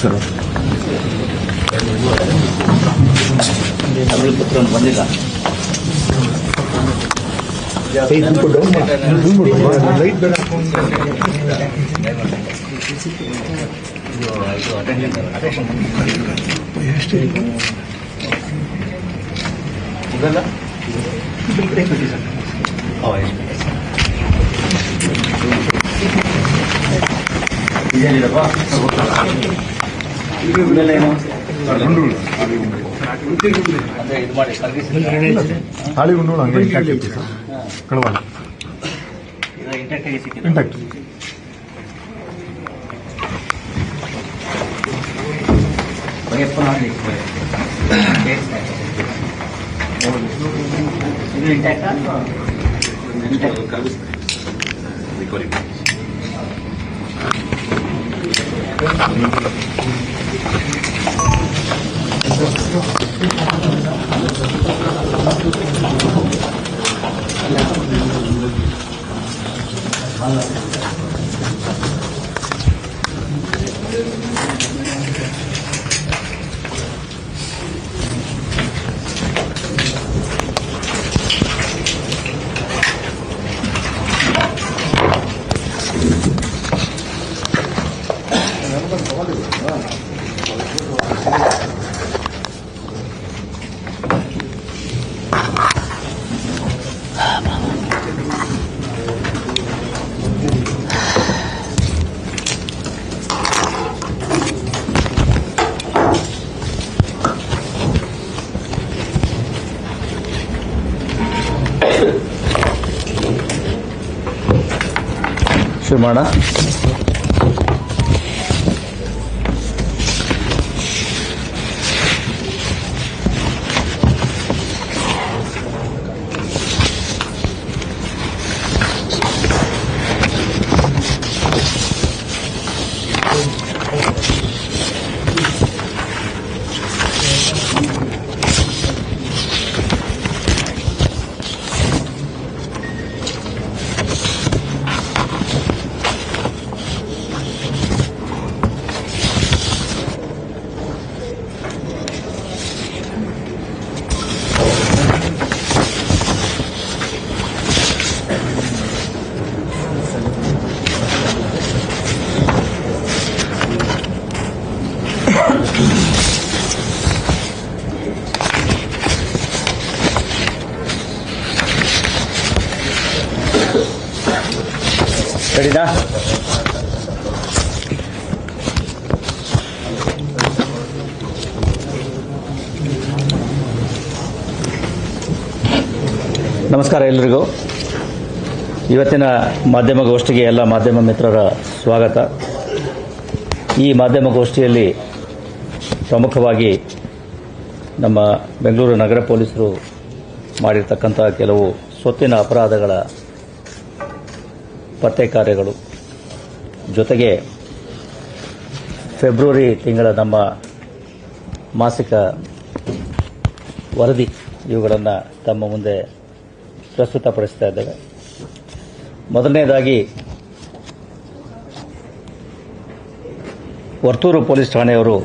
Sir Tamil ಪುತ್ರ ಬಂದಿಲ್ಲ light ಬೇಡ ಇದು ಹಾಳಿ ಗುಂಡೋಳು ಹಂಗೆ ಇಂಟ್ಯಾಕ್ಟ್ ಇಂಟ್ಯಾಕ್ಟ್ ಆಗಿ ಸಿಕ್ಕಿದೆ ಇಂಟ್ಯಾಕ್ಟ್ ಭಯಪ್ಪನ ಆಗ್ಲಿ ಇದು ರೆಡಿನಾ ನಮಸ್ಕಾರ ಎಲ್ರಿಗೂ. ಇವತ್ತಿನ ಮಾಧ್ಯಮ ಗೋಷ್ಠಿಗೆ ಎಲ್ಲ ಮಾಧ್ಯಮ ಮಿತ್ರರ ಸ್ವಾಗತ. ಈ ಮಾಧ್ಯಮ ಗೋಷ್ಠಿಯಲ್ಲಿ ಪ್ರಮುಖವಾಗಿ ನಮ್ಮ ಬೆಂಗಳೂರು ನಗರ ಪೊಲೀಸರು ಮಾಡಿರ್ತಕ್ಕಂಥ ಕೆಲವು ಸ್ವತ್ತಿನ ಅಪರಾಧಗಳ ಪತ್ತೆ ಕಾರ್ಯಗಳು. ಜೊತೆಗೆ ಫೆಬ್ರವರಿ ತಿಂಗಳ ನಮ್ಮ ಮಾಸಿಕ ವರದಿ ಇವುಗಳನ್ನು ತಮ್ಮ ಮುಂದೆ ಪ್ರಸ್ತುತಪಡಿಸ್ತಾ ಇದ್ದೇವೆ. ಮೊದಲನೇದಾಗಿ, ವರ್ತೂರು ಪೊಲೀಸ್ ಠಾಣೆಯವರು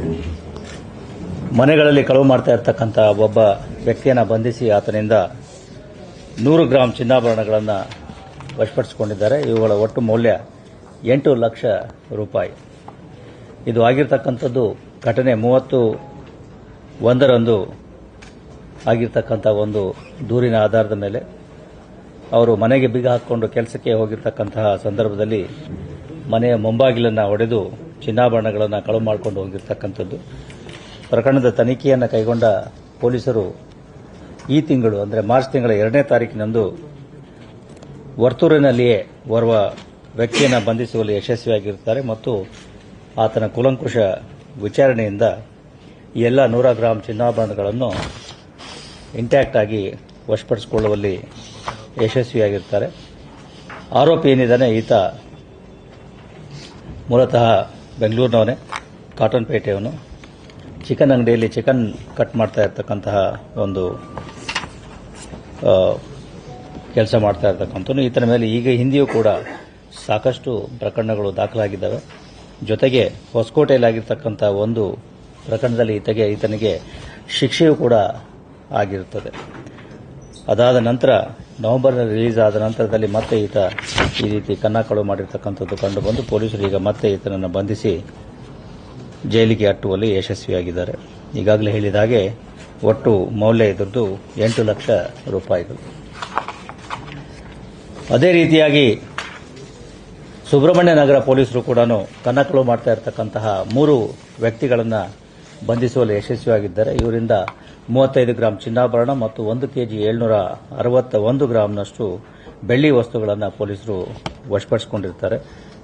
ಮನೆಗಳಲ್ಲಿ ಕಳವು ಮಾಡ್ತಾ ಇರ್ತಕ್ಕಂಥ ಒಬ್ಬ ವ್ಯಕ್ತಿಯನ್ನು ಬಂಧಿಸಿ ಆತನಿಂದ ನೂರು ಗ್ರಾಂ ಚಿನ್ನಾಭರಣಗಳನ್ನು ವಶಪಡಿಸಿಕೊಂಡಿದ್ದಾರೆ. ಇವುಗಳ ಒಟ್ಟು ಮೌಲ್ಯ ಎಂಟು ಲಕ್ಷ ರೂಪಾಯಿ. ಇದು ಆಗಿರ್ತಕ್ಕಂಥದ್ದು ಘಟನೆ ಮೂವತ್ತು ಒಂದರಂದು ಆಗಿರ್ತಕ್ಕಂಥ ಒಂದು ದೂರಿನ ಆಧಾರದ ಮೇಲೆ. ಅವರು ಮನೆಗೆ ಬಿಗ ಹಾಕಿಕೊಂಡು ಕೆಲಸಕ್ಕೆ ಹೋಗಿರ್ತಕ್ಕಂತಹ ಸಂದರ್ಭದಲ್ಲಿ ಮನೆಯ ಮುಂಬಾಗಿಲನ್ನು ಒಡೆದು ಚಿನ್ನಾಭರಣಗಳನ್ನು ಕಳವು ಮಾಡಿಕೊಂಡು ಹೋಗಿರ್ತಕ್ಕಂಥದ್ದು. ಪ್ರಕರಣದ ತನಿಖೆಯನ್ನು ಕೈಗೊಂಡ ಪೊಲೀಸರು ಈ ತಿಂಗಳು, ಅಂದರೆ ಮಾರ್ಚ್ ತಿಂಗಳ ಎರಡನೇ ತಾರೀಕಿನಂದು ವರ್ತೂರಿನಲ್ಲಿಯೇ ಓರ್ವ ವ್ಯಕ್ತಿಯನ್ನು ಬಂಧಿಸುವಲ್ಲಿ ಯಶಸ್ವಿಯಾಗಿರುತ್ತಾರೆ ಮತ್ತು ಆತನ ಕುಲಂಕುಷ ವಿಚಾರಣೆಯಿಂದ ಎಲ್ಲ ನೂರ ಗ್ರಾಂ ಚಿನ್ನಾಭರಣಗಳನ್ನು ಇಂಟ್ಯಾಕ್ಟ್ ಆಗಿ ವಶಪಡಿಸಿಕೊಳ್ಳುವಲ್ಲಿ ಯಶಸ್ವಿಯಾಗಿರ್ತಾರೆ. ಆರೋಪಿ ಏನಿದ್ದಾನೆ, ಈತ ಮೂಲತಃ ಬೆಂಗಳೂರಿನವನೇ ಕಾಟನ್ಪೇಟೆಯವನು ಚಿಕನ್ ಅಂಗಡಿಯಲ್ಲಿ ಚಿಕನ್ ಕಟ್ ಮಾಡ್ತಾ ಇರ್ತಕ್ಕಂತಹ ಒಂದು ಕೆಲಸ ಮಾಡ್ತಾ ಇರತಕ್ಕಂಥ ಈತನ ಮೇಲೆ ಈಗ ಹಿಂದೆಯೂ ಕೂಡ ಸಾಕಷ್ಟು ಪ್ರಕರಣಗಳು ದಾಖಲಾಗಿದ್ದಾವೆ. ಜೊತೆಗೆ ಹೊಸಕೋಟೆಯಲ್ಲಾಗಿರ್ತಕ್ಕಂಥ ಒಂದು ಪ್ರಕರಣದಲ್ಲಿ ಈತಗೆ, ಈತನಿಗೆ ಶಿಕ್ಷೆಯೂ ಕೂಡ ಆಗಿರುತ್ತದೆ. ಅದಾದ ನಂತರ ನವೆಂಬರ್ನಲ್ಲಿ ರಿಲೀಸ್ ಆದ ನಂತರದಲ್ಲಿ ಮತ್ತೆ ಈತ ಈ ರೀತಿ ಕನ್ನಾಕಳು ಮಾಡಿರ್ತಕ್ಕಂಥದ್ದು ಕಂಡುಬಂದು ಪೊಲೀಸರು ಈಗ ಮತ್ತೆ ಈತನನ್ನು ಬಂಧಿಸಿ ಜೈಲಿಗೆ ಅಟ್ಟುವಲ್ಲಿ ಯಶಸ್ವಿಯಾಗಿದ್ದಾರೆ. ಈಗಾಗಲೇ ಹೇಳಿದ ಹಾಗೆ ಒಟ್ಟು ಮೌಲ್ಯ ಇದರದ್ದು ಎಂಟು ಲಕ್ಷ ರೂಪಾಯಿಗಳು. ಅದೇ ರೀತಿಯಾಗಿ ಸುಬ್ರಹ್ಮಣ್ಯ ನಗರ ಪೊಲೀಸರು ಕೂಡ ಕನ್ನಕಲು ಮಾಡ್ತಾ ಇರತಕ್ಕಂತಹ ಮೂರು ವ್ಯಕ್ತಿಗಳನ್ನು ಬಂಧಿಸುವಲ್ಲಿ ಯಶಸ್ವಿಯಾಗಿದ್ದಾರೆ. ಇವರಿಂದ ಮೂವತ್ತೈದು ಗ್ರಾಂ ಚಿನ್ನಾಭರಣ ಮತ್ತು ಒಂದು ಕೆಜಿ ಏಳ್ನೂರ ಅರವತ್ತ ಒಂದು ಗ್ರಾಂನಷ್ಟು ಬೆಳ್ಳಿ ವಸ್ತುಗಳನ್ನು ಪೊಲೀಸರು ವಶಪಡಿಸಿಕೊಂಡಿರ್ತಾರೆ.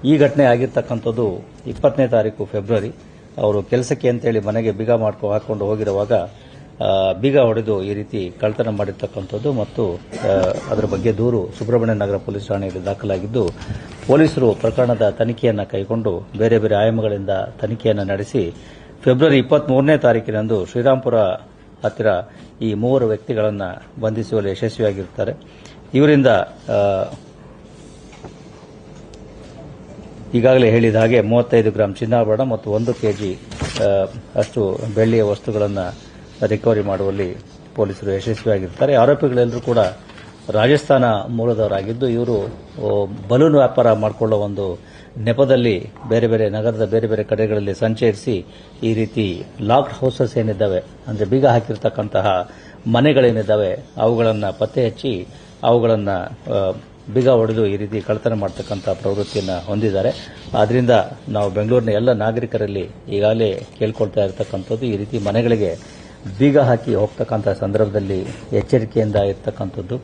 ಈ ಘಟನೆ ಆಗಿರ್ತಕ್ಕಂಥದ್ದು ಇಪ್ಪತ್ತನೇ ತಾರೀಕು ಫೆಬ್ರವರಿ. ಅವರು ಕೆಲಸಕ್ಕೆ ಅಂತೇಳಿ ಮನೆಗೆ ಬಿಗ ಮಾಡ್ಕೊ ಹಾಕೊಂಡು ಹೋಗಿರುವಾಗ ಬೀಗ ಹೊಡೆದು ಈ ರೀತಿ ಕಳ್ತನ ಮಾಡಿರ್ತಕ್ಕಂಥದ್ದು ಮತ್ತು ಅದರ ಬಗ್ಗೆ ದೂರು ಸುಬ್ರಹ್ಮಣ್ಯ ನಗರ ಪೊಲೀಸ್ ಠಾಣೆಯಲ್ಲಿ ದಾಖಲಾಗಿದ್ದು, ಪೊಲೀಸರು ಪ್ರಕರಣದ ತನಿಖೆಯನ್ನು ಕೈಗೊಂಡು ಬೇರೆ ಬೇರೆ ಆಯಾಮಗಳಿಂದ ತನಿಖೆಯನ್ನು ನಡೆಸಿ, ಫೆಬ್ರವರಿ ಇಪ್ಪತ್ಮೂರನೇ ತಾರೀಕಿನಂದು ಶ್ರೀರಾಂಪುರ ಹತ್ತಿರ ಈ ಮೂವರು ವ್ಯಕ್ತಿಗಳನ್ನು ಬಂಧಿಸುವಲ್ಲಿ ಯಶಸ್ವಿಯಾಗಿರುತ್ತಾರೆ. ಇವರಿಂದ ಈಗಾಗಲೇ ಹೇಳಿದ ಹಾಗೆ ಮೂವತ್ತೈದು ಗ್ರಾಂ ಚಿನ್ನಾಭರಣ ಮತ್ತು ಒಂದು ಕೆಜಿ ಅಷ್ಟು ಬೆಳ್ಳಿಯ ವಸ್ತುಗಳನ್ನು ರಿಕವರಿ ಮಾಡುವಲ್ಲಿ ಪೊಲೀಸರು ಯಶಸ್ವಿಯಾಗಿರ್ತಾರೆ. ಆರೋಪಿಗಳೆಲ್ಲರೂ ಕೂಡ ರಾಜಸ್ಥಾನ ಮೂಲದವರಾಗಿದ್ದು, ಇವರು ಬಲೂನ್ ವ್ಯಾಪಾರ ಮಾಡಿಕೊಳ್ಳೋ ಒಂದು ನೆಪದಲ್ಲಿ ಬೇರೆ ಬೇರೆ ನಗರದ ಬೇರೆ ಬೇರೆ ಕಡೆಗಳಲ್ಲಿ ಸಂಚರಿಸಿ ಈ ರೀತಿ ಲಾಕ್ಡ್ ಹೌಸಸ್ ಏನಿದ್ದಾವೆ, ಅಂದರೆ ಬೀಗ ಹಾಕಿರ್ತಕ್ಕಂತಹ ಮನೆಗಳೇನಿದ್ದಾವೆ, ಅವುಗಳನ್ನು ಪತ್ತೆ ಹಚ್ಚಿ ಅವುಗಳನ್ನು ಬೀಗ ಹೊಡೆದು ಈ ರೀತಿ ಕಳ್ಳತನ ಮಾಡ್ತಕ್ಕಂಥ ಪ್ರವೃತ್ತಿಯನ್ನು ಹೊಂದಿದ್ದಾರೆ. ಆದ್ದರಿಂದ ನಾವು ಬೆಂಗಳೂರಿನ ಎಲ್ಲ ನಾಗರಿಕರಲ್ಲಿ ಈಗಾಗಲೇ ಕೇಳ್ಕೊಳ್ತಾ ಇರತಕ್ಕಂಥದ್ದು ಈ ರೀತಿ ಮನೆಗಳಿಗೆ ಬೀಗ ಹಾಕಿ ಹೋಗ್ತಕ್ಕಂಥ ಸಂದರ್ಭದಲ್ಲಿ ಎಚ್ಚರಿಕೆಯಿಂದ ಇರ್ತಕ್ಕಂಥದ್ದು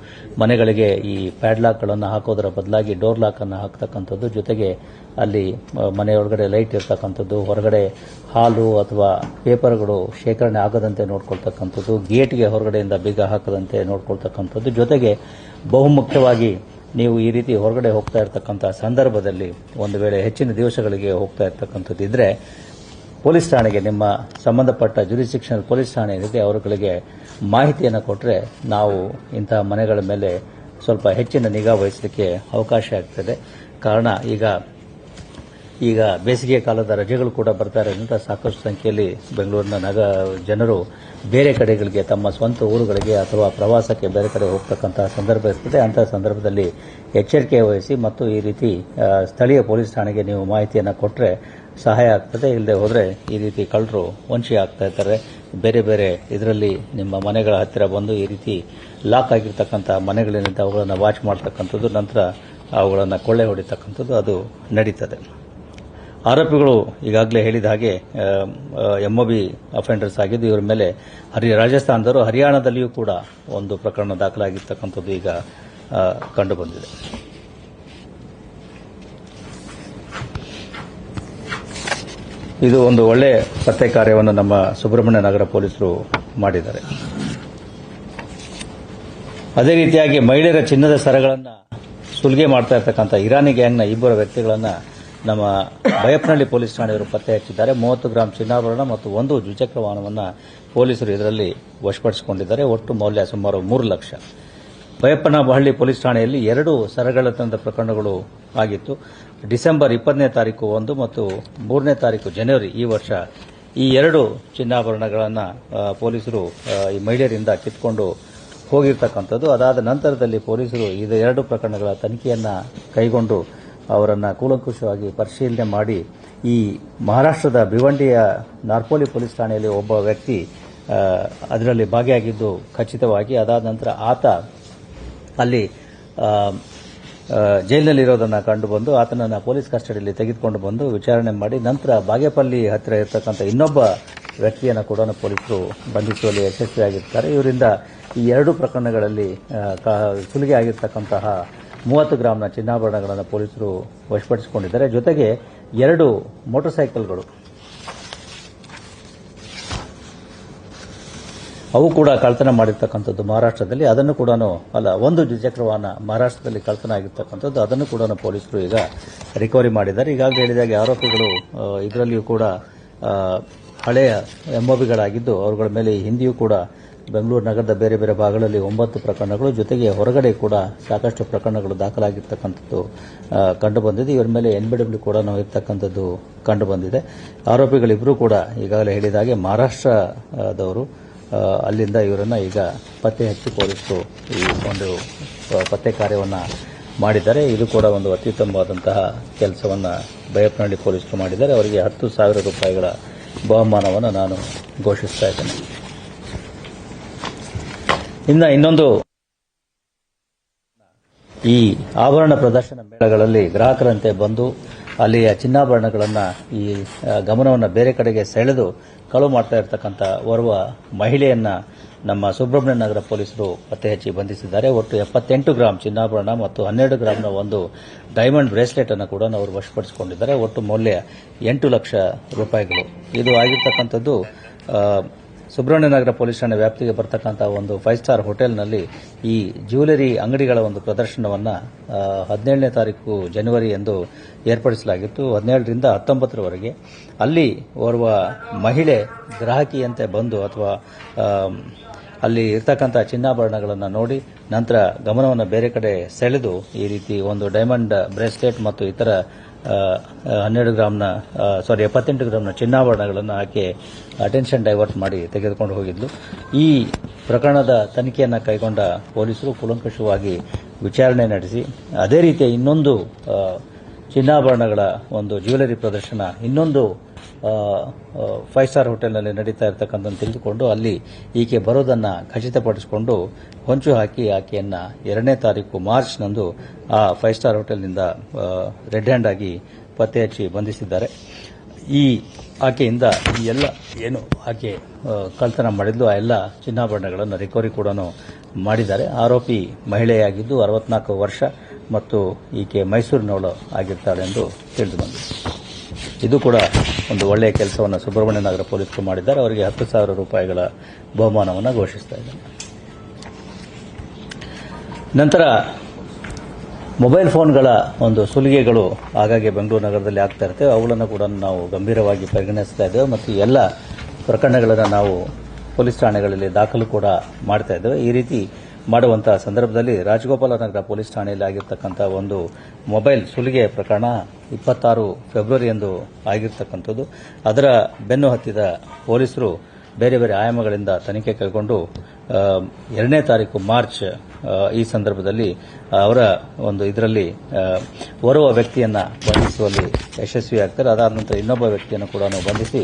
ಮನೆಗಳಿಗೆ ಈ ಪ್ಯಾಡ್ಲಾಕ್ಗಳನ್ನು ಹಾಕೋದರ ಬದಲಾಗಿ ಡೋರ್ ಲಾಕನ್ನು ಹಾಕ್ತಕ್ಕಂಥದ್ದು. ಜೊತೆಗೆ ಅಲ್ಲಿ ಮನೆಯೊಳಗಡೆ ಲೈಟ್ ಇರ್ತಕ್ಕಂಥದ್ದು. ಹೊರಗಡೆ ಹಾಲು ಅಥವಾ ಪೇಪರ್ಗಳು ಶೇಖರಣೆ ಆಗದಂತೆ ನೋಡ್ಕೊಳ್ತಕ್ಕಂಥದ್ದು. ಗೇಟ್ಗೆ ಹೊರಗಡೆಯಿಂದ ಬೀಗ ಹಾಕದಂತೆ ನೋಡ್ಕೊಳ್ತಕ್ಕಂಥದ್ದು. ಜೊತೆಗೆ ಬಹುಮುಖ್ಯವಾಗಿ ನೀವು ಈ ರೀತಿ ಹೊರಗಡೆ ಹೋಗ್ತಾ ಇರತಕ್ಕಂಥ ಸಂದರ್ಭದಲ್ಲಿ ಒಂದು ವೇಳೆ ಹೆಚ್ಚಿನ ದಿವಸಗಳಿಗೆ ಹೋಗ್ತಾ ಇರತಕ್ಕಂಥದ್ದು ಪೊಲೀಸ್ ಠಾಣೆಗೆ ನಿಮ್ಮ ಸಂಬಂಧಪಟ್ಟ ಜುರಿಸ್ಟಿಕ್ಷನ್ ಪೊಲೀಸ್ ಠಾಣೆ ಏನಿದೆ, ಅವರುಗಳಿಗೆ ಮಾಹಿತಿಯನ್ನು ಕೊಟ್ಟರೆ ನಾವು ಇಂತಹ ಮನೆಗಳ ಮೇಲೆ ಸ್ವಲ್ಪ ಹೆಚ್ಚಿನ ನಿಗಾ ವಹಿಸಲಿಕ್ಕೆ ಅವಕಾಶ ಆಗ್ತದೆ. ಕಾರಣ ಈಗ ಈಗ ಬೇಸಿಗೆ ಕಾಲದ ರಜೆಗಳು ಕೂಡ ಬರ್ತಾ ಅಂತ ಸಾಕಷ್ಟು ಸಂಖ್ಯೆಯಲ್ಲಿ ಬೆಂಗಳೂರಿನ ನಗ ಜನರು ಬೇರೆ ಕಡೆಗಳಿಗೆ ತಮ್ಮ ಸ್ವಂತ ಊರುಗಳಿಗೆ ಅಥವಾ ಪ್ರವಾಸಕ್ಕೆ ಬೇರೆ ಕಡೆ ಹೋಗ್ತಕ್ಕಂತಹ ಸಂದರ್ಭ ಇರ್ತದೆ. ಅಂತಹ ಸಂದರ್ಭದಲ್ಲಿ ಎಚ್ಚರಿಕೆ ವಹಿಸಿ ಮತ್ತು ಈ ರೀತಿ ಸ್ಥಳೀಯ ಪೊಲೀಸ್ ಠಾಣೆಗೆ ನೀವು ಮಾಹಿತಿಯನ್ನು ಕೊಟ್ಟರೆ ಸಹಾಯ ಆಗ್ತದೆ ಇಲ್ಲದೆ ಹೋದರೆ ಈ ರೀತಿ ಕಳ್ಳರು ವಂಶಿ ಆಗ್ತಾ ಇರ್ತಾರೆ. ಬೇರೆ ಬೇರೆ ಇದರಲ್ಲಿ ನಿಮ್ಮ ಮನೆಗಳ ಹತ್ತಿರ ಬಂದು ಈ ರೀತಿ ಲಾಕ್ ಆಗಿರ್ತಕ್ಕಂಥ ಮನೆಗಳೇನಿದೆ ಅವುಗಳನ್ನು ವಾಚ್ ಮಾಡ್ತಕ್ಕಂಥದ್ದು, ನಂತರ ಅವುಗಳನ್ನು ಕೊಳ್ಳೆ ಹೊಡಿತಕ್ಕಂಥದ್ದು, ಅದು ನಡೀತದೆ. ಆರೋಪಿಗಳು ಈಗಾಗಲೇ ಹೇಳಿದ ಹಾಗೆ ಎಂಒಬಿ ಅಫೆಂಡರ್ಸ್ ಆಗಿದ್ದು, ಇವರ ಮೇಲೆ ಹರಿ, ರಾಜಸ್ಥಾನದವರು ಹರಿಯಾಣದಲ್ಲಿಯೂ ಕೂಡ ಒಂದು ಪ್ರಕರಣ ದಾಖಲಾಗಿರ್ತಕ್ಕಂಥದ್ದು ಈಗ ಕಂಡುಬಂದಿದೆ ಇದು ಒಂದು ಒಳ್ಳೆ ಪತ್ತೆ ಕಾರ್ಯವನ್ನು ನಮ್ಮ ಸುಬ್ರಹ್ಮಣ್ಯ ನಗರ ಪೊಲೀಸರು ಮಾಡಿದ್ದಾರೆ. ಅದೇ ರೀತಿಯಾಗಿ ಮಹಿಳೆಯರ ಚಿನ್ನದ ಸರಗಳನ್ನು ಸುಲಿಗೆ ಮಾಡ್ತಾ ಇರ್ತಕ್ಕಂಥ ಇರಾನಿ ಗ್ಯಾಂಗ್ನ ಇಬ್ಬರು ವ್ಯಕ್ತಿಗಳನ್ನು ನಮ್ಮ ಬಯಪ್ನಹಳ್ಳಿ ಪೊಲೀಸ್ ಠಾಣೆಯವರು ಪತ್ತೆ ಹಚ್ಚಿದ್ದಾರೆ. ಮೂವತ್ತು ಗ್ರಾಂ ಚಿನ್ನಾಭರಣ ಮತ್ತು ಒಂದು ದ್ವಿಚಕ್ರ ವಾಹನವನ್ನು ಪೊಲೀಸರು ಇದರಲ್ಲಿ ವಶಪಡಿಸಿಕೊಂಡಿದ್ದಾರೆ. ಒಟ್ಟು ಮೌಲ್ಯ ಸುಮಾರು ಮೂರು ಲಕ್ಷ. ಬಯಪ್ಪನಹಳ್ಳಿ ಪೊಲೀಸ್ ಠಾಣೆಯಲ್ಲಿ ಎರಡು ಸರಗಳ ತಂದ ಪ್ರಕರಣಗಳು ಆಗಿತ್ತು. ಡಿಸೆಂಬರ್ ಇಪ್ಪತ್ತನೇ ತಾರೀಕು ಒಂದು ಮತ್ತು ಮೂರನೇ ತಾರೀಕು ಜನವರಿ ಈ ವರ್ಷ ಈ ಎರಡು ಚಿನ್ನಾಭರಣಗಳನ್ನು ಪೊಲೀಸರು ಈ ಮಹಿಳೆಯರಿಂದ ಕಿತ್ಕೊಂಡು ಹೋಗಿರ್ತಕ್ಕಂಥದ್ದು. ಅದಾದ ನಂತರದಲ್ಲಿ ಪೊಲೀಸರು ಇದು ಎರಡು ಪ್ರಕರಣಗಳ ತನಿಖೆಯನ್ನು ಕೈಗೊಂಡು ಅವರನ್ನು ಕೂಲಂಕುಷವಾಗಿ ಪರಿಶೀಲನೆ ಮಾಡಿ ಈ ಮಹಾರಾಷ್ಟ್ರದ ಭಿವಂಡಿಯ ನಾರ್ಪೋಲಿ ಪೊಲೀಸ್ ಠಾಣೆಯಲ್ಲಿ ಒಬ್ಬ ವ್ಯಕ್ತಿ ಅದರಲ್ಲಿ ಭಾಗಿಯಾಗಿದ್ದು ಖಚಿತವಾಗಿ. ಅದಾದ ನಂತರ ಆತ ಅಲ್ಲಿ ಜೈಲಿನಲ್ಲಿರೋದನ್ನು ಕಂಡು ಬಂದು ಆತನನ್ನು ಪೊಲೀಸ್ ಕಸ್ಟಡಿಯಲ್ಲಿ ತೆಗೆದುಕೊಂಡು ಬಂದು ವಿಚಾರಣೆ ಮಾಡಿ ನಂತರ ಬಾಗೇಪಲ್ಲಿ ಹತ್ತಿರ ಇರತಕ್ಕಂಥ ಇನ್ನೊಬ್ಬ ವ್ಯಕ್ತಿಯನ್ನು ಕೂಡ ಪೊಲೀಸರು ಬಂಧಿಸುವಲ್ಲಿ ಯಶಸ್ವಿಯಾಗಿರ್ತಾರೆ. ಇವರಿಂದ ಈ ಎರಡು ಪ್ರಕರಣಗಳಲ್ಲಿ ಸುಲಿಗೆ ಆಗಿರ್ತಕ್ಕಂತಹ ಮೂವತ್ತು ಗ್ರಾಮ್ನ ಚಿನ್ನಾಭರಣಗಳನ್ನು ಪೊಲೀಸರು ವಶಪಡಿಸಿಕೊಂಡಿದ್ದಾರೆ. ಜೊತೆಗೆ ಎರಡು ಮೋಟಾರ್ ಸೈಕಲ್ಗಳು ಅವು ಕೂಡ ಕಳ್ತನ ಮಾಡಿರ್ತಕ್ಕಂಥದ್ದು ಮಹಾರಾಷ್ಟ್ರದಲ್ಲಿ. ಅದನ್ನು ಕೂಡ ಅಲ್ಲ, ಒಂದು ದ್ವಿಚಕ್ರ ವಾಹನ ಮಹಾರಾಷ್ಟ್ರದಲ್ಲಿ ಕಳ್ತನ ಆಗಿರ್ತಕ್ಕಂಥದ್ದು. ಅದನ್ನು ಕೂಡ ಪೊಲೀಸರು ಈಗ ರಿಕವರಿ ಮಾಡಿದ್ದಾರೆ. ಈಗಾಗಲೇ ಹೇಳಿದಾಗ ಆರೋಪಿಗಳು ಇದರಲ್ಲಿಯೂ ಕೂಡ ಹಳೆಯ ಎಂಒಬಿಗಳಾಗಿದ್ದು ಅವರುಗಳ ಮೇಲೆ ಹಿಂದಿಯೂ ಕೂಡ ಬೆಂಗಳೂರು ನಗರದ ಬೇರೆ ಬೇರೆ ಭಾಗಗಳಲ್ಲಿ ಒಂಬತ್ತು ಪ್ರಕರಣಗಳು, ಜೊತೆಗೆ ಹೊರಗಡೆ ಕೂಡ ಸಾಕಷ್ಟು ಪ್ರಕರಣಗಳು ದಾಖಲಾಗಿರ್ತಕ್ಕಂಥದ್ದು ಕಂಡುಬಂದಿದೆ. ಕಂಡು ಬಂದಿದೆ ಇವರ ಮೇಲೆ ಎನ್ಬಿಡಬ್ಲ್ಯೂ ಕೂಡ ನಾವು ಇರ್ತಕ್ಕಂಥದ್ದು ಕಂಡುಬಂದಿದೆ. ಆರೋಪಿಗಳಿಬ್ಬರೂ ಕೂಡ ಈಗಾಗಲೇ ಹೇಳಿದ ಹಾಗೆ ಮಹಾರಾಷ್ಟ್ರದವರು ಅಲ್ಲಿಂದ ಇವರನ್ನ ಈಗ ಪತ್ತೆ ಹಚ್ಚಿ ಪೊಲೀಸರು ಈ ಒಂದು ಪತ್ತೆ ಕಾರ್ಯವನ್ನು ಮಾಡಿದ್ದಾರೆ. ಇದು ಕೂಡ ಒಂದು ಅತ್ಯುತ್ತಮವಾದಂತಹ ಕೆಲಸವನ್ನು ಬೈಯಪ್ಪನಹಳ್ಳಿ ಪೊಲೀಸರು ಮಾಡಿದ್ದಾರೆ. ಅವರಿಗೆ ಹತ್ತು ಸಾವಿರ ರೂಪಾಯಿಗಳ ಬಹುಮಾನವನ್ನು ನಾನು ಘೋಷಿಸ್ತಾ ಇದ್ದೇನೆ. ಇನ್ನು ಇನ್ನೊಂದು, ಈ ಆಭರಣ ಪ್ರದರ್ಶನ ಮೇಳಗಳಲ್ಲಿ ಗ್ರಾಹಕರಂತೆ ಬಂದು ಅಲ್ಲಿಯ ಚಿನ್ನಾಭರಣಗಳನ್ನು ಈ ಗಮನವನ್ನು ಬೇರೆ ಕಡೆಗೆ ಸೆಳೆದು ಕಳು ಮಾಡ್ತಾ ಇರತಕ್ಕಂಥ ಓರ್ವ ಮಹಿಳೆಯನ್ನ ನಮ್ಮ ಸುಬ್ರಹ್ಮಣ್ಯ ನಗರ ಪೊಲೀಸರು ಪತ್ತೆ ಹಚ್ಚಿ ಬಂಧಿಸಿದ್ದಾರೆ. ಒಟ್ಟು ಎಪ್ಪತ್ತೆಂಟು ಗ್ರಾಂ ಚಿನ್ನಾಭರಣ ಮತ್ತು ಹನ್ನೆರಡು ಗ್ರಾಂನ ಒಂದು ಡೈಮಂಡ್ ಬ್ರೇಸ್ಲೆಟ್ ಅನ್ನು ಕೂಡ ಅವರು ವಶಪಡಿಸಿಕೊಂಡಿದ್ದಾರೆ. ಒಟ್ಟು ಮೌಲ್ಯ ಎಂಟು ಲಕ್ಷ ರೂಪಾಯಿಗಳು. ಇದು ಆಗಿರ್ತಕ್ಕಂಥದ್ದು ಆ, ಸುಬ್ರಹ್ಮಣ್ಯ ನಗರ ಪೊಲೀಸ್ ಠಾಣೆ ವ್ಯಾಪ್ತಿಗೆ ಬರ್ತಕ್ಕಂಥ ಒಂದು ಫೈವ್ ಸ್ಟಾರ್ ಹೋಟೆಲ್ನಲ್ಲಿ ಈ ಜ್ಯುವೆಲರಿ ಅಂಗಡಿಗಳ ಒಂದು ಪ್ರದರ್ಶನವನ್ನು ಹದಿನೇಳನೇ ತಾರೀಕು ಜನವರಿ ಎಂದು ಏರ್ಪಡಿಸಲಾಗಿತ್ತು. ಹದಿನೇಳರಿಂದ ಹತ್ತೊಂಬತ್ತರವರೆಗೆ ಅಲ್ಲಿ ಓರ್ವ ಮಹಿಳೆ ಗ್ರಾಹಕಿಯಂತೆ ಬಂದು ಅಥವಾ ಅಲ್ಲಿ ಇರ್ತಕ್ಕಂಥ ಚಿನ್ನಾಭರಣಗಳನ್ನು ನೋಡಿ ನಂತರ ಗಮನವನ್ನು ಬೇರೆ ಕಡೆ ಸೆಳೆದು ಈ ರೀತಿ ಒಂದು ಡೈಮಂಡ್ ಬ್ರೇಸ್ಲೆಟ್ ಮತ್ತು ಇತರ ಹನ್ನೆರಡು ಗ್ರಾಮ್ನ ಸಾರಿ ಎಪ್ಪತ್ತೆಂಟು ಗ್ರಾಮ್ನ ಚಿನ್ನಾಭರಣಗಳನ್ನು ಆಕೆ ಅಟೆನ್ಷನ್ ಡೈವರ್ಟ್ ಮಾಡಿ ತೆಗೆದುಕೊಂಡು ಹೋಗಿದ್ಲು. ಈ ಪ್ರಕರಣದ ತನಿಖೆಯನ್ನು ಕೈಗೊಂಡ ಪೊಲೀಸರು ಕೂಲಂಕಷವಾಗಿ ವಿಚಾರಣೆ ನಡೆಸಿ, ಅದೇ ರೀತಿಯ ಇನ್ನೊಂದು ಚಿನ್ನಾಭರಣಗಳ ಒಂದು ಜ್ಯುವೆಲರಿ ಪ್ರದರ್ಶನ, ಇನ್ನೊಂದು ಫೈವ್ ಸ್ಟಾರ್ ಹೋಟೆಲ್ನಲ್ಲಿ ನಡೀತಾ ಇರತಕ್ಕಂಥ ತಿಳಿದುಕೊಂಡು ಅಲ್ಲಿ ಈಕೆ ಬರೋದನ್ನು ಖಚಿತಪಡಿಸಿಕೊಂಡು ಹೊಂಚು ಹಾಕಿ ಆಕೆಯನ್ನು ಎರಡನೇ ತಾರೀಕು ಮಾರ್ಚ್ನಂದು ಆ ಫೈವ್ ಸ್ಟಾರ್ ಹೋಟೆಲ್ನಿಂದ ರೆಡ್ ಹ್ಯಾಂಡ್ ಆಗಿ ಪತ್ತೆ ಹಚ್ಚಿ ಬಂಧಿಸಿದ್ದಾರೆ. ಈ ಆಕೆಯಿಂದ ಈ ಎಲ್ಲ ಏನು ಆಕೆ ಕಳ್ತನ ಮಾಡಿದ್ಲು, ಆ ಎಲ್ಲ ಚಿನ್ನಾಭರಣಗಳನ್ನು ರಿಕವರಿ ಕೂಡ ಮಾಡಿದ್ದಾರೆ. ಆರೋಪಿ ಮಹಿಳೆಯಾಗಿದ್ದು ಅರವತ್ನಾಲ್ಕು ವರ್ಷ ಮತ್ತು ಈಕೆ ಮೈಸೂರಿನವಳು ಆಗಿರ್ತಾಳೆ ಎಂದು ತಿಳಿದು ಬಂದಿದೆ. ಇದು ಕೂಡ ಒಂದು ಒಳ್ಳೆಯ ಕೆಲಸವನ್ನು ಸುಬ್ರಹ್ಮಣ್ಯ ನಗರ ಪೊಲೀಸರು ಮಾಡಿದ್ದಾರೆ. ಅವರಿಗೆ ಹತ್ತು ಸಾವಿರ ರೂಪಾಯಿಗಳ ಬಹುಮಾನವನ್ನು ಘೋಷಿಸ್ತಾ ಇದ್ದಾರೆ. ನಂತರ ಮೊಬೈಲ್ ಫೋನ್ಗಳ ಒಂದು ಸುಲಿಗೆಗಳು ಆಗಾಗ್ಗೆ ಬೆಂಗಳೂರು ನಗರದಲ್ಲಿ ಆಗ್ತಾ ಇರ್ತವೆ ಅವುಗಳನ್ನು ಕೂಡ ನಾವು ಗಂಭೀರವಾಗಿ ಪರಿಗಣಿಸ್ತಾ ಇದ್ದೇವೆ ಮತ್ತು ಎಲ್ಲ ಪ್ರಕರಣಗಳನ್ನು ನಾವು ಪೊಲೀಸ್ ಠಾಣೆಗಳಲ್ಲಿ ದಾಖಲು ಕೂಡ ಮಾಡ್ತಾ ಇದ್ದೇವೆ. ಈ ರೀತಿ ಮಾಡುವಂತಹ ಸಂದರ್ಭದಲ್ಲಿ ರಾಜಗೋಪಾಲ ನಗರ ಪೊಲೀಸ್ ಠಾಣೆಯಲ್ಲಿ ಆಗಿರ್ತಕ್ಕಂಥ ಒಂದು ಮೊಬೈಲ್ ಸುಲಿಗೆ ಪ್ರಕರಣ ಇಪ್ಪತ್ತಾರು ಫೆಬ್ರವರಿಯಂದು ಆಗಿರ್ತಕ್ಕಂಥದ್ದು. ಅದರ ಬೆನ್ನು ಹತ್ತಿದ ಪೊಲೀಸರು ಬೇರೆ ಬೇರೆ ಆಯಾಮಗಳಿಂದ ತನಿಖೆ ಕೈಗೊಂಡು ಎರಡನೇ ತಾರೀಕು ಮಾರ್ಚ್ ಈ ಸಂದರ್ಭದಲ್ಲಿ ಅವರ ಒಂದು ಇದರಲ್ಲಿ ಓರ್ವ ವ್ಯಕ್ತಿಯನ್ನ ಬಂಧಿಸುವಲ್ಲಿ ಯಶಸ್ವಿಯಾಗ್ತಾರೆ. ಅದಾದ ನಂತರ ಇನ್ನೊಬ್ಬ ವ್ಯಕ್ತಿಯನ್ನು ಕೂಡ ಬಂಧಿಸಿ,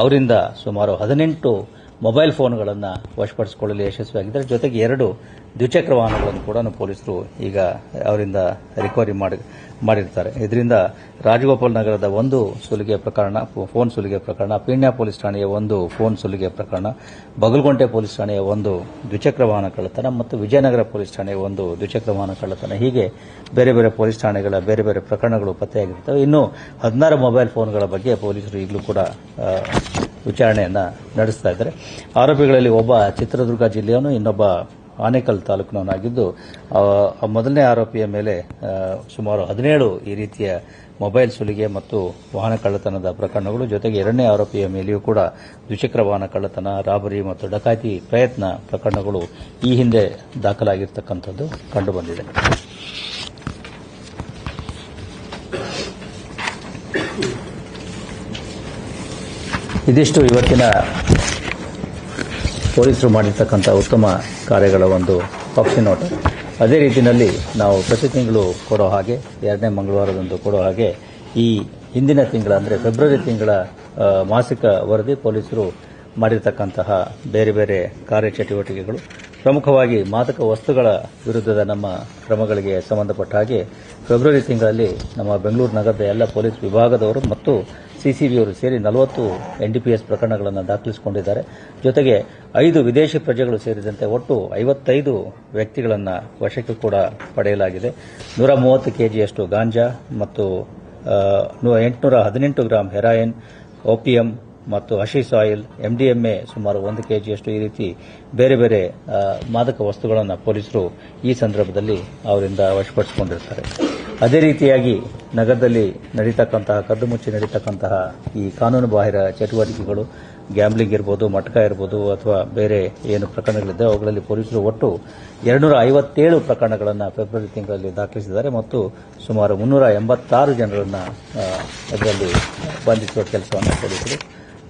ಅವರಿಂದ ಸುಮಾರು ಹದಿನೆಂಟು ಮೊಬೈಲ್ ಫೋನ್ಗಳನ್ನು ವಶಪಡಿಸಿಕೊಳ್ಳಲು ಯಶಸ್ವಿಯಾಗಿದ್ದಾರೆ. ಜೊತೆಗೆ ಎರಡು ದ್ವಿಚಕ್ರ ವಾಹನಗಳನ್ನು ಕೂಡ ಪೊಲೀಸರು ಈಗ ಅವರಿಂದ ರಿಕವರಿ ಮಾಡಿ, ಮಾಡಿರ್ತಾರೆ. ಇದರಿಂದ ರಾಜಗೋಪಾಲ್ ನಗರದ ಒಂದು ಸುಲಿಗೆ ಪ್ರಕರಣ, ಫೋನ್ ಸುಲಿಗೆ ಪ್ರಕರಣ, ಪೀಣ್ಯ ಪೊಲೀಸ್ ಠಾಣೆಯ ಒಂದು ಫೋನ್ ಸುಲಿಗೆ ಪ್ರಕರಣ, ಬಗಲ್ಗೊಂಟೆ ಪೊಲೀಸ್ ಠಾಣೆಯ ಒಂದು ದ್ವಿಚಕ್ರ ವಾಹನ ಕಳ್ಳತನ ಮತ್ತು ವಿಜಯನಗರ ಪೊಲೀಸ್ ಠಾಣೆಯ ಒಂದು ದ್ವಿಚಕ್ರ ವಾಹನ ಕಳ್ಳತನ. ಹೀಗೆ ಬೇರೆ ಬೇರೆ ಪೊಲೀಸ್ ಠಾಣೆಗಳ ಬೇರೆ ಬೇರೆ ಪ್ರಕರಣಗಳು ಪತ್ತೆಯಾಗಿರ್ತವೆ. ಇನ್ನು ಹದಿನಾರು ಮೊಬೈಲ್ ಫೋನ್ಗಳ ಬಗ್ಗೆ ಪೊಲೀಸರು ಈಗಲೂ ಕೂಡ ವಿಚಾರಣೆಯನ್ನ ನಡೆಸ್ತಾ ಇದ್ದಾರೆ. ಆರೋಪಿಗಳಲ್ಲಿ ಒಬ್ಬ ಚಿತ್ರದುರ್ಗ ಜಿಲ್ಲೆಯವನು, ಇನ್ನೊಬ್ಬ ಆನೇಕಲ್ ತಾಲೂಕಿನವನಾಗಿದ್ದು ಮೊದಲನೇ ಆರೋಪಿಯ ಮೇಲೆ ಸುಮಾರು ಹದಿನೇಳು ಈ ರೀತಿಯ ಮೊಬೈಲ್ ಸುಲಿಗೆ ಮತ್ತು ವಾಹನ ಕಳ್ಳತನದ ಪ್ರಕರಣಗಳು, ಜೊತೆಗೆ ಎರಡನೇ ಆರೋಪಿಯ ಮೇಲೆಯೂ ಕೂಡ ದ್ವಿಚಕ್ರ ವಾಹನ ಕಳ್ಳತನ, ರಾಬರಿ ಮತ್ತು ಡಕಾತಿ ಪ್ರಯತ್ನ ಪ್ರಕರಣಗಳು ಈ ಹಿಂದೆ ದಾಖಲಾಗಿರ್ತಕ್ಕಂಥದ್ದು ಕಂಡುಬಂದಿದೆ. ಇದಿಷ್ಟು ಇವತ್ತಿನ ಪೊಲೀಸರು ಮಾಡಿರ್ತಕ್ಕಂಥ ಉತ್ತಮ ಕಾರ್ಯಗಳ ಒಂದು ಪಕ್ಷಿ ನೋಟ. ಅದೇ ರೀತಿಯಲ್ಲಿ ನಾವು ಪ್ರತಿ ತಿಂಗಳು ಕೊಡೋ ಹಾಗೆ, ಎರಡನೇ ಮಂಗಳವಾರದಂದು ಕೊಡೋ ಹಾಗೆ, ಈ ಹಿಂದಿನ ತಿಂಗಳ ಅಂದರೆ ಫೆಬ್ರವರಿ ತಿಂಗಳ ಮಾಸಿಕ ವರದಿ ಪೊಲೀಸರು ಮಾಡಿರ್ತಕ್ಕಂತಹ ಬೇರೆ ಬೇರೆ ಕಾರ್ಯಚಟುವಟಿಕೆಗಳು. ಪ್ರಮುಖವಾಗಿ ಮಾದಕ ವಸ್ತುಗಳ ವಿರುದ್ಧದ ನಮ್ಮ ಕ್ರಮಗಳಿಗೆ ಸಂಬಂಧಪಟ್ಟ ಹಾಗೆ ಫೆಬ್ರವರಿ ತಿಂಗಳಲ್ಲಿ ನಮ್ಮ ಬೆಂಗಳೂರು ನಗರದ ಎಲ್ಲ ಪೊಲೀಸ್ ವಿಭಾಗದವರು ಮತ್ತು ಸಿಸಿಬಿಯವರು ಸೇರಿ ನಲವತ್ತು ಎನ್ಡಿಪಿಎಸ್ ಪ್ರಕರಣಗಳನ್ನು ದಾಖಲಿಸಿಕೊಂಡಿದ್ದಾರೆ. ಜೊತೆಗೆ ಐದು ವಿದೇಶಿ ಪ್ರಜೆಗಳು ಸೇರಿದಂತೆ ಒಟ್ಟು ಐವತ್ತೈದು ವ್ಯಕ್ತಿಗಳನ್ನು ವಶಕ್ಕೆ ಕೂಡ ಪಡೆಯಲಾಗಿದೆ. ನೂರ ಮೂವತ್ತು ಕೆಜಿಯಷ್ಟು ಗಾಂಜಾ ಮತ್ತು ಎಂಟುನೂರ ಹದಿನೆಂಟು ಗ್ರಾಂ ಹೆರಾಯಿನ್, ಓಪಿಯಂ ಮತ್ತು ಹಶೀಸ್ ಆಯಿಲ್ ಎಂಡಿಎಂಎ ಸುಮಾರು ಒಂದು ಕೆಜಿಯಷ್ಟು ಈ ರೀತಿ ಬೇರೆ ಬೇರೆ ಮಾದಕ ವಸ್ತುಗಳನ್ನು ಪೊಲೀಸರು ಈ ಸಂದರ್ಭದಲ್ಲಿ ಅವರಿಂದ ವಶಪಡಿಸಿಕೊಂಡಿರ್ತಾರೆ. ಅದೇ ರೀತಿಯಾಗಿ ನಗರದಲ್ಲಿ ನಡೀತಕ್ಕಂತಹ, ಕದ್ದು ಮುಚ್ಚಿ ನಡೀತಕ್ಕಂತಹ ಈ ಕಾನೂನು ಬಾಹಿರ ಚಟುವಟಿಕೆಗಳು ಗ್ಯಾಂಬ್ಲಿಂಗ್ ಇರ್ಬೋದು ಮಟ್ಕ ಇರ್ಬೋದು, ಅಥವಾ ಬೇರೆ ಏನು ಪ್ರಕರಣಗಳಿದೆ, ಅವುಗಳಲ್ಲಿ ಪೊಲೀಸರು ಒಟ್ಟು ಎರಡ್ನೂರ ಐವತ್ತೇಳು ಪ್ರಕರಣಗಳನ್ನು ಫೆಬ್ರವರಿ ತಿಂಗಳಲ್ಲಿ ದಾಖಲಿಸಿದ್ದಾರೆ ಮತ್ತು ಸುಮಾರು ಮುನ್ನೂರ ಎಂಬತ್ತಾರು ಜನರನ್ನು ಅದರಲ್ಲಿ ಬಂಧಿಸುವ ಕೆಲಸವನ್ನು ಪೊಲೀಸರು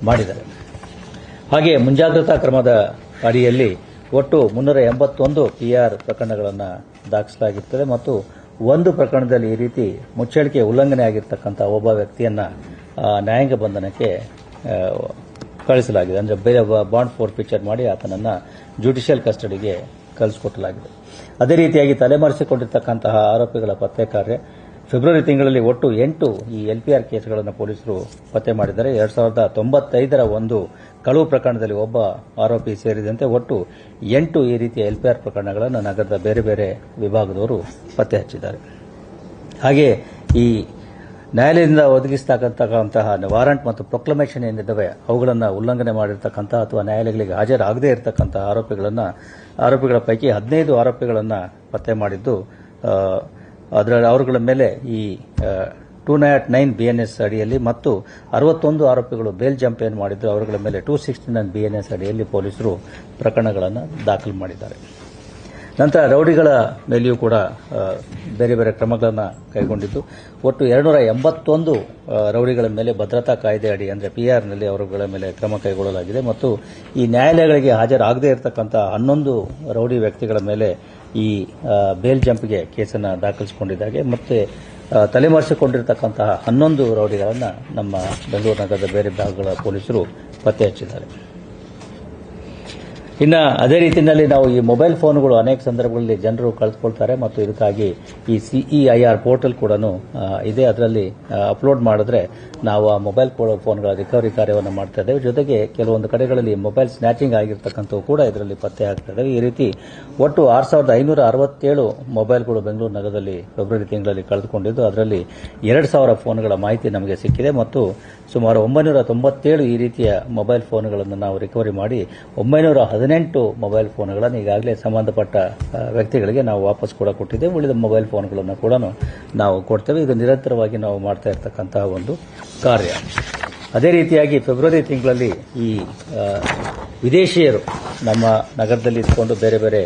ಮಾಡಿದ್ದಾರೆ. ಹಾಗೆ ಮುಂಜಾಗ್ರತಾ ಕ್ರಮದ ಅಡಿಯಲ್ಲಿ ಒಟ್ಟು ಮುನ್ನೂರ ಎಂಬತ್ತೊಂದು ಪಿಆರ್ ಪ್ರಕರಣಗಳನ್ನು ದಾಖಲಾಗಿರ್ತದೆ ಮತ್ತು ಒಂದು ಪ್ರಕರಣದಲ್ಲಿ ಈ ರೀತಿ ಮುಚ್ಚಳಿಕೆ ಉಲ್ಲಂಘನೆ ಆಗಿರ್ತಕ್ಕಂಥ ಒಬ್ಬ ವ್ಯಕ್ತಿಯನ್ನು ನ್ಯಾಯಾಂಗ ಬಂಧನಕ್ಕೆ ಕಳಿಸಲಾಗಿದೆ. ಅಂದರೆ ಬೇರೆ ಬಾಂಡ್ ಫೋರ್ ಪಿಕ್ಚರ್ ಮಾಡಿ ಆತನನ್ನು ಜುಡಿಷಿಯಲ್ ಕಸ್ಟಡಿಗೆ ಕಳಿಸಿಕೊಟ್ಟಲಾಗಿದೆ. ಅದೇ ರೀತಿಯಾಗಿ ತಲೆಮರೆಸಿಕೊಂಡಿರ್ತಕ್ಕಂತಹ ಆರೋಪಿಗಳ ಪತ್ತೆ ಕಾರ್ಯ ಫೆಬ್ರವರಿ ತಿಂಗಳಲ್ಲಿ ಒಟ್ಟು ಎಂಟು ಈ ಎಲ್ಪಿಆರ್ ಕೇಸ್ಗಳನ್ನು ಪೊಲೀಸರು ಪತ್ತೆ ಮಾಡಿದ್ದಾರೆ. ಎರಡ್ ಸಾವಿರದ ತೊಂಬತ್ತೈದರ ಒಂದು ಕಳುವು ಪ್ರಕರಣದಲ್ಲಿ ಒಬ್ಬ ಆರೋಪಿ ಸೇರಿದಂತೆ ಒಟ್ಟು ಎಂಟು ಈ ರೀತಿಯ ಎಲ್ಪಿಆರ್ ಪ್ರಕರಣಗಳನ್ನು ನಗರದ ಬೇರೆ ಬೇರೆ ವಿಭಾಗದವರು ಪತ್ತೆ ಹಚ್ಚಿದ್ದಾರೆ. ಹಾಗೆ ಈ ನ್ಯಾಯಾಲಯದಿಂದ ಒದಗಿಸ್ತಕ್ಕಂತಹ ವಾರಂಟ್ ಮತ್ತು ಪ್ರೊಕ್ಲಮೇಷನ್ ಏನಿದ್ದಾವೆ, ಅವುಗಳನ್ನು ಉಲ್ಲಂಘನೆ ಮಾಡಿರ್ತಕ್ಕಂಥ ಅಥವಾ ನ್ಯಾಯಾಲಯಗಳಿಗೆ ಹಾಜರಾಗದೇ ಇರತಕ್ಕಂತಹ ಆರೋಪಿಗಳನ್ನು, ಆರೋಪಿಗಳ ಪೈಕಿ ಹದಿನೈದು ಆರೋಪಿಗಳನ್ನು ಪತ್ತೆ ಮಾಡಿದ್ದು ಅದರ ಅವರುಗಳ ಮೇಲೆ ಈ ಟೂ ನಾಟ್ ನೈನ್ ಬಿಎನ್ಎಸ್ ಅಡಿಯಲ್ಲಿ ಮತ್ತು ಅರವತ್ತೊಂದು ಆರೋಪಿಗಳು ಬೇಲ್ ಜಂಪ್ ಏನು ಮಾಡಿದ್ರು, ಅವರುಗಳ ಮೇಲೆ ಟೂ ಸಿಕ್ಸ್ಟಿ ನೈನ್ ಬಿಎನ್ಎಸ್ ಅಡಿಯಲ್ಲಿ ಪೊಲೀಸರು ಪ್ರಕರಣಗಳನ್ನು ದಾಖಲು ಮಾಡಿದ್ದಾರೆ. ನಂತರ ರೌಡಿಗಳ ಮೇಲೆಯೂ ಕೂಡ ಬೇರೆ ಬೇರೆ ಕ್ರಮಗಳನ್ನು ಕೈಗೊಂಡಿದ್ದು. ಒಟ್ಟು ಎರಡುನೂರ ಎಂಬತ್ತೊಂದು ರೌಡಿಗಳ ಮೇಲೆ ಭದ್ರತಾ ಕಾಯ್ದೆ ಅಡಿ ಅಂದರೆ ಪಿಆರ್ನಲ್ಲಿ ಅವರುಗಳ ಮೇಲೆ ಕ್ರಮ ಕೈಗೊಳ್ಳಲಾಗಿದೆ. ಮತ್ತು ಈ ನ್ಯಾಯಾಲಯಗಳಿಗೆ ಹಾಜರಾಗದೇ ಇರತಕ್ಕಂಥ ಹನ್ನೊಂದು ರೌಡಿ ವ್ಯಕ್ತಿಗಳ ಮೇಲೆ ಈ ಬೇಲ್ ಜಂಪ್ಗೆ ಕೇಸನ್ನು ದಾಖಲಿಸಿಕೊಂಡಿದ್ದಾಗೆ ಮತ್ತೆ ತಲೆಮರೆಸಿಕೊಂಡಿರತಕ್ಕಂತಹ ಹನ್ನೊಂದು ರೌಡಿಗಳನ್ನು ನಮ್ಮ ಬೆಂಗಳೂರು ನಗರದ ಬೇರೆ ಭಾಗಗಳ ಪೊಲೀಸರು ಪತ್ತೆ ಹಚ್ಚಿದ್ದಾರೆ. ಇನ್ನ ಅದೇ ರೀತಿಯಲ್ಲಿ ನಾವು ಈ ಮೊಬೈಲ್ ಫೋನ್ಗಳು ಅನೇಕ ಸಂದರ್ಭಗಳಲ್ಲಿ ಜನರು ಕಳೆದುಕೊಳ್ತಾರೆ ಮತ್ತು ಇದಕ್ಕಾಗಿ ಈ ಸಿಇಐಆರ್ ಪೋರ್ಟಲ್ ಕೂಡ ಇದೆ. ಅದರಲ್ಲಿ ಅಪ್ಲೋಡ್ ಮಾಡಿದ್ರೆ ನಾವು ಆ ಮೊಬೈಲ್ ಫೋನ್ಗಳ ರಿಕವರಿ ಕಾರ್ಯವನ್ನು ಮಾಡ್ತಾ ಇದ್ದೇವೆ. ಜೊತೆಗೆ ಕೆಲವೊಂದು ಕಡೆಗಳಲ್ಲಿ ಮೊಬೈಲ್ ಸ್ನ್ಯಾಚಿಂಗ್ ಆಗಿರ್ತಕ್ಕಂಥವು ಕೂಡ ಇದರಲ್ಲಿ ಪತ್ತೆ ಆಗ್ತಾ ಇದ್ದಾವೆ. ಈ ರೀತಿ ಒಟ್ಟು ಆರು ಸಾವಿರದ ಐನೂರ ಅರವತ್ತೇಳು ಮೊಬೈಲ್ಗಳು ಬೆಂಗಳೂರು ನಗರದಲ್ಲಿ ಫೆಬ್ರವರಿ ತಿಂಗಳಲ್ಲಿ ಕಳೆದುಕೊಂಡಿದ್ದು, ಅದರಲ್ಲಿ ಎರಡು ಸಾವಿರ ಫೋನ್ಗಳ ಮಾಹಿತಿ ನಮಗೆ ಸಿಕ್ಕಿದೆ ಮತ್ತು ಸುಮಾರು ಒಂಬೈನೂರ ತೊಂಬತ್ತೇಳು ಈ ರೀತಿಯ ಮೊಬೈಲ್ ಫೋನ್ಗಳನ್ನು ನಾವು ರಿಕವರಿ ಮಾಡಿ, ಒಂಬೈನೂರ ಹದಿನೆಂಟು ಮೊಬೈಲ್ ಫೋನ್ಗಳನ್ನು ಈಗಾಗಲೇ ಸಂಬಂಧಪಟ್ಟ ವ್ಯಕ್ತಿಗಳಿಗೆ ನಾವು ವಾಪಸ್ ಕೂಡ ಕೊಟ್ಟಿದ್ದೇವೆ. ಉಳಿದ ಮೊಬೈಲ್ ಫೋನ್ಗಳನ್ನು ಕೂಡ ನಾವು ಕೊಡ್ತೇವೆ. ಇದು ನಿರಂತರವಾಗಿ ನಾವು ಮಾಡ್ತಾ ಇರತಕ್ಕಂತಹ ಒಂದು ಕಾರ್ಯ. ಅದೇ ರೀತಿಯಾಗಿ ಫೆಬ್ರವರಿ ತಿಂಗಳಲ್ಲಿ ಈ ವಿದೇಶಿಯರು ನಮ್ಮ ನಗರದಲ್ಲಿ ಇದ್ದುಕೊಂಡು ಬೇರೆ ಬೇರೆ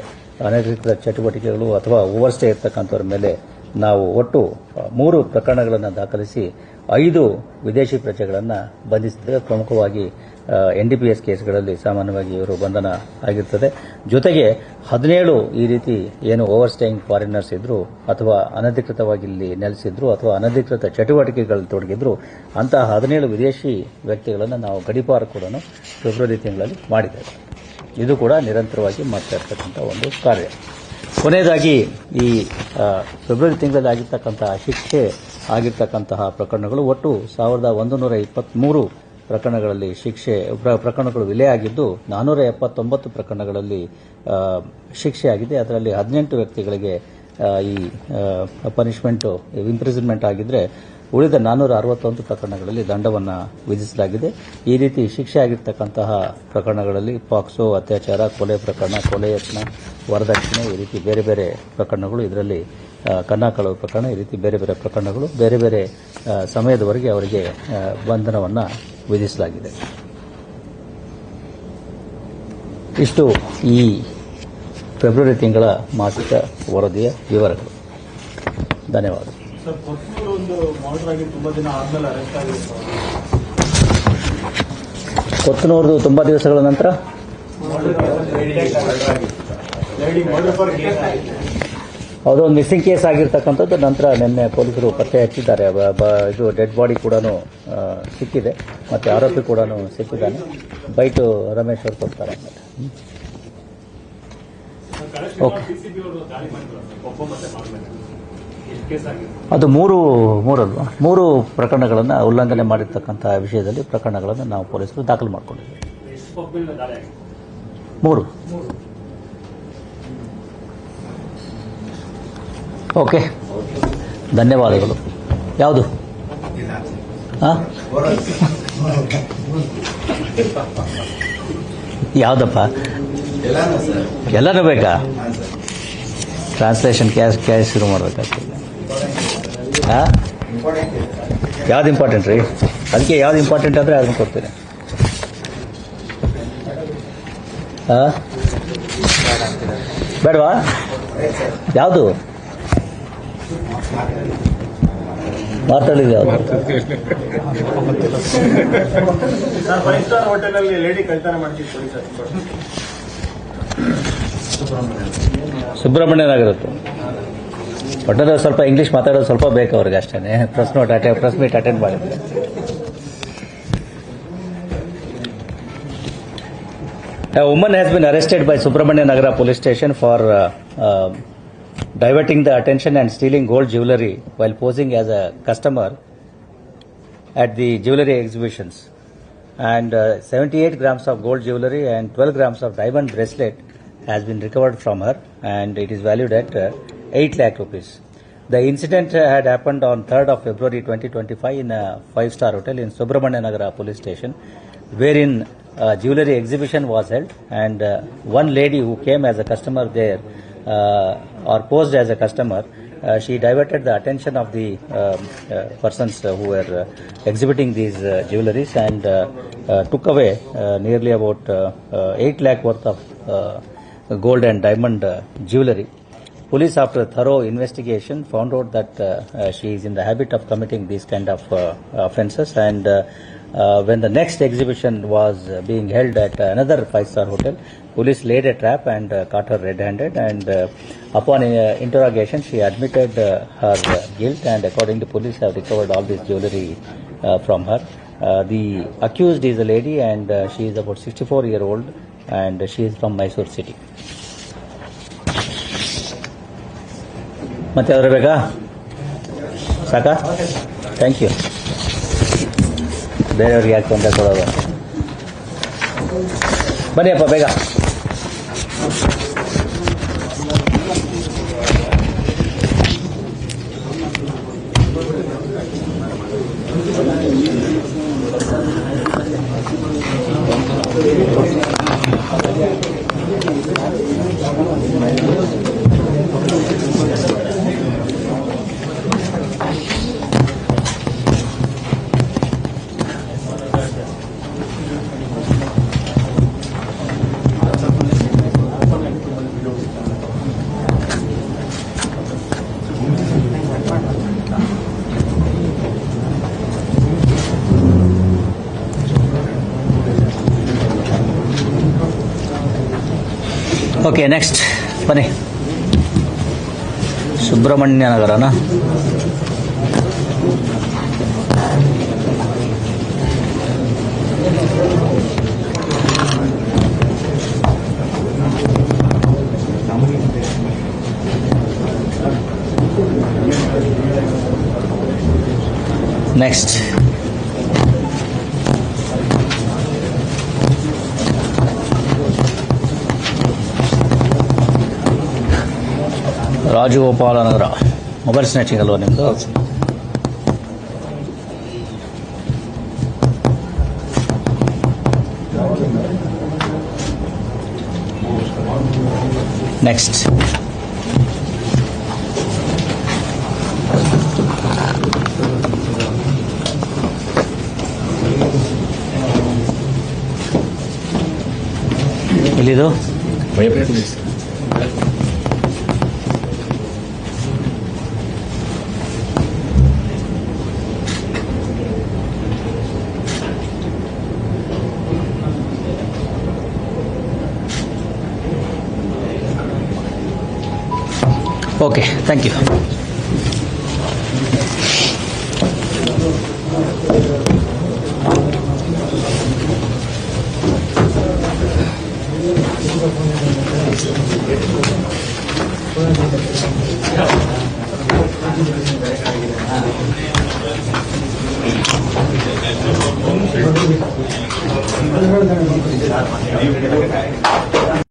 ಅನಧಿಕೃತ ಚಟುವಟಿಕೆಗಳು ಅಥವಾ ಓವರ್ಸ್ಟೇ ಇರ್ತಕ್ಕಂಥವ್ರ ಮೇಲೆ ನಾವು ಒಟ್ಟು ಮೂರು ಪ್ರಕರಣಗಳನ್ನು ದಾಖಲಿಸಿ ಐದು ವಿದೇಶಿ ಪ್ರಜೆಗಳನ್ನು ಬಂಧಿಸಿದ್ದೇವೆ ಪ್ರಮುಖವಾಗಿ ಎನ್ಡಿಪಿಎಸ್ ಕೇಸ್ಗಳಲ್ಲಿ ಸಾಮಾನ್ಯವಾಗಿ ಇವರು ಬಂಧನ ಆಗಿರ್ತದೆ. ಜೊತೆಗೆ ಹದಿನೇಳು ಈ ರೀತಿ ಏನು ಓವರ್ ಸ್ಟೇಯಿಂಗ್ ಫಾರಿನರ್ಸ್ ಇದ್ರು ಅಥವಾ ಅನಧಿಕೃತವಾಗಿ ಇಲ್ಲಿ ನೆಲೆಸಿದ್ರು ಅಥವಾ ಅನಧಿಕೃತ ಚಟುವಟಿಕೆಗಳಲ್ಲಿ ತೊಡಗಿದ್ರು, ಅಂತಹ ಹದಿನೇಳು ವಿದೇಶಿ ವ್ಯಕ್ತಿಗಳನ್ನು ನಾವು ಗಡಿಪಾರು ಕೂಡ ಫೆಬ್ರವರಿ ತಿಂಗಳಲ್ಲಿ ಮಾಡಿದ್ದೇವೆ. ಇದು ಕೂಡ ನಿರಂತರವಾಗಿ ಮಾಡ್ತಾ ಇರ್ತಕ್ಕಂಥ ಒಂದು ಕಾರ್ಯ. ಕೊನೆಯದಾಗಿ ಈ ಫೆಬ್ರವರಿ ತಿಂಗಳಲ್ಲಿ ಆಗಿರ್ತಕ್ಕಂತಹ ಶಿಕ್ಷೆ, ಆಗಿರ್ತಕ್ಕಂತಹ ಪ್ರಕರಣಗಳು ಒಟ್ಟು ಸಾವಿರದ ಒಂದು ನೂರ ಇಪ್ಪತ್ತ್ಮೂರು ಪ್ರಕರಣಗಳಲ್ಲಿ ಶಿಕ್ಷೆ, ಪ್ರ- ಪ್ರಕರಣಗಳು ವಿಲೆ ಆಗಿದ್ದು ನಾನ್ನೂರ ಎಪ್ಪತ್ತೊಂಬತ್ತು ಪ್ರಕರಣಗಳಲ್ಲಿ ಶಿಕ್ಷೆಯಾಗಿದೆ. ಅದರಲ್ಲಿ ಹದಿನೆಂಟು ವ್ಯಕ್ತಿಗಳಿಗೆ ಈ ಪನಿಷ್ಮೆಂಟ್ ಇಂಪ್ರಿಸನ್ಮೆಂಟ್ ಆಗಿದ್ರೆ ಉಳಿದ ನಾನ್ನೂರ ಅರವತ್ತೊಂದು ಪ್ರಕರಣಗಳಲ್ಲಿ ದಂಡವನ್ನು ವಿಧಿಸಲಾಗಿದೆ. ಈ ರೀತಿ ಶಿಕ್ಷೆ ಆಗಿರ್ತಕ್ಕಂತಹ ಪ್ರಕರಣಗಳಲ್ಲಿ ಪಾಕ್ಸೋ, ಅತ್ಯಾಚಾರ, ಕೊಲೆ ಪ್ರಕರಣ, ಕೊಲೆ ಯತ್ನ, ವರದಕ್ಷಿಣೆ, ಈ ರೀತಿ ಬೇರೆ ಬೇರೆ ಪ್ರಕರಣಗಳು ಇದರಲ್ಲಿ ಕನ್ನ ಪ್ರಕರಣ, ಈ ರೀತಿ ಬೇರೆ ಬೇರೆ ಪ್ರಕರಣಗಳು ಬೇರೆ ಬೇರೆ ಸಮಯದವರೆಗೆ ಅವರಿಗೆ ಬಂಧನವನ್ನು ವಿಧಿಸಲಾಗಿದೆ ಇಷ್ಟು ಈ ಫೆಬ್ರವರಿ ತಿಂಗಳ ಮಾಸಿಕ ವರದಿಯ ವಿವರಗಳು. ಧನ್ಯವಾದ. ಕೊತ್ತನೂರದು ತುಂಬ ದಿವಸಗಳ ನಂತರ? ಲೇಡಿ ಮರ್ಡರ್ ಕೇಸ್ ಅದು ಮಿಸ್ಸಿಂಗ್ ಕೇಸ್ ಆಗಿರ್ತಕ್ಕಂಥದ್ದು. ನಂತರ ನಿನ್ನೆ ಪೊಲೀಸರು ಪತ್ತೆ ಹಚ್ಚಿದ್ದಾರೆ. ಇದು ಡೆಡ್ ಬಾಡಿ ಕೂಡ ಸಿಕ್ಕಿದೆ. ಮತ್ತೆ ಆರೋಪಿ ಕೂಡ ಸಿಕ್ಕಿದ್ದಾನೆ. ಬೈಟು ರಮೇಶ್ ಅವರು ಕೊಡ್ತಾರೆ. ಅದು ಮೂರು, ಮೂರಲ್ವಾ? ಮೂರು ಪ್ರಕರಣಗಳನ್ನು ಉಲ್ಲಂಘನೆ ಮಾಡಿರ್ತಕ್ಕಂಥ ವಿಷಯದಲ್ಲಿ ಪ್ರಕರಣಗಳನ್ನು ನಾವು ಪೊಲೀಸರು ದಾಖಲು ಮಾಡಿಕೊಂಡಿದ್ದೇವೆ. ಮೂರು. ಓಕೆ. ಧನ್ಯವಾದಗಳು. ಯಾವುದು? ಯಾವುದಪ್ಪ? ಎಲ್ಲಾನು ಬೇಕಾ? ಟ್ರಾನ್ಸ್ಲೇಷನ್ ಕ್ಯಾಶ್ ಕ್ಯಾಶ್ ಶುರು ಮಾಡ್ಬೇಕಾಗ್ತದೆ. ಹಾಂ ಯಾವ್ದು ಇಂಪಾರ್ಟೆಂಟ್ ರೀ? ಅದಕ್ಕೆ ಯಾವ್ದು ಇಂಪಾರ್ಟೆಂಟ್ ಅಂದರೆ ಅದನ್ನು ಕೊಡ್ತೀನಿ. ಹಾಂ ಬೇಡವಾ? ಯಾವುದು? ಯಾವುದು ಸರ್ ಫೈವ್ ಹೋಟೆಲ್ ಸುಬ್ರಹ್ಮಣ್ಯ ನಗರದ್ದು ಒಟ್ಟಲ್ಲಿ ಸ್ವಲ್ಪ ಇಂಗ್ಲೀಷ್ ಮಾತಾಡೋದು ಸ್ವಲ್ಪ ಬೇಕು ಅವ್ರಿಗೆ ಅಷ್ಟೇ ಪ್ರೆಸ್ ನೋಟ್ ಅಟೆ ಪ್ರೆಸ್ ಮೀಟ್ ಅಟೆಂಡ್ ಮಾಡಿದ್ರೆ. A woman has been arrested by Subrahmanya Nagara police station for uh, uh, diverting the attention and stealing gold jewelry while posing as a customer at the jewelry exhibitions. And uh, 78 grams of gold jewelry and 12 grams of diamond bracelet has been recovered from her, and it is valued at uh, 8 lakh rupees. The incident had happened on 3rd of February 2025 in a five-star hotel in Subramania Nagara police station, wherein a jewelry exhibition was held, and uh, one lady who came as a customer there or posed as a customer uh, she diverted the attention of the um, uh, persons uh, who were uh, exhibiting these uh, jewelries and uh, uh, took away uh, nearly about uh, uh, 8 lakh worth of uh, gold and diamond uh, jewelry. Police, after thorough investigation, found out that uh, uh, she is in the habit of committing these kind of uh, offences. And uh, uh, when the next exhibition was uh, being held at another five-star hotel, police laid a trap and uh, caught her red-handed. And uh, upon uh, interrogation, she admitted uh, her uh, guilt. And according to police, have recovered all this jewelry uh, from her. Uh, the accused is a lady, and uh, she is about 64 year old, and she is from Mysore city. ಮತ್ತೆ ಯಾವ್ದಾರು ಬೇಕಾ ಸಾಕಾ thank you Veros ya el condecorado. Vale, pues venga. Gracias. Okay next ಬನ್ನಿ. Subrahmanya ನಗರನಾ? Next Rajagopala Nagara mobile snatching ಅಲ್ವಾ ನಿಮ್ಮದು next ಎಲ್ಲಿದು okay Okay, thank you.